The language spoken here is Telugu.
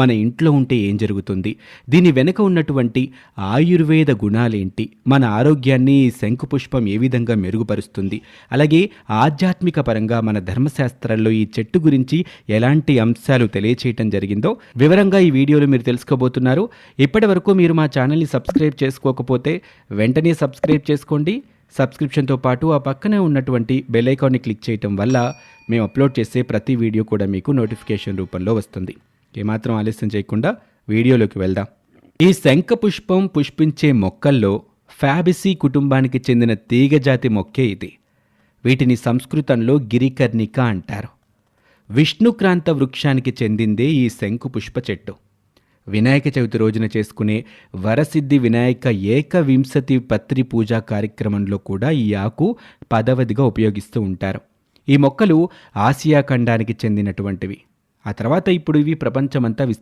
మన ఇంట్లో ఉంటే ఏం జరుగుతుంది? దీని వెనుక ఉన్నటువంటి ఆయుర్వేద గుణాలేంటి? మన ఆరోగ్యాన్ని శంకుపుష్పం ఏ విధంగా మెరుగుపరుస్తుంది? అలాగే ఆధ్యాత్మిక పరంగా మన ధర్మశాస్త్రాల్లో ఈ చెట్టు గురించి ఎలాంటి అంశాలు తెలియచేయటం జరిగిందో వివరంగా ఈ వీడియోలో మీరు తెలుసుకోబోతున్నారు. ఇప్పటి వరకు మీరు మా ఛానల్ని సబ్స్క్రైబ్ చేసుకోకపోతే వెంటనే సబ్స్క్రైబ్ చేసుకోండి. సబ్స్క్రిప్షన్తో పాటు ఆ పక్కనే ఉన్నటువంటి బెల్ ఐకాన్ని క్లిక్ చేయటం వల్ల మేము అప్లోడ్ చేసే ప్రతి వీడియో కూడా మీకు నోటిఫికేషన్ రూపంలో వస్తుంది. ఏమాత్రం ఆలస్యం చేయకుండా వీడియోలోకి వెళ్దాం. ఈ శంఖ పుష్పం పుష్పించే మొక్కల్లో ఫ్యాబిసీ కుటుంబానికి చెందిన తీగజాతి మొక్కే ఇది. వీటిని సంస్కృతంలో గిరికర్ణిక అంటారు. విష్ణుక్రాంత వృక్షానికి చెందిందే ఈ శంకు పుష్ప చెట్టు. వినాయక చవితి రోజున చేసుకునే వరసిద్ధి వినాయక ఏకవింశతి పత్రి పూజా కార్యక్రమంలో కూడా ఈ ఆకు పదవదిగా ఉపయోగిస్తూ ఉంటారు. ఈ మొక్కలు ఆసియా ఖండానికి చెందినటువంటివి. ఆ తర్వాత ఇప్పుడు ఇవి ప్రపంచమంతా విస్తృ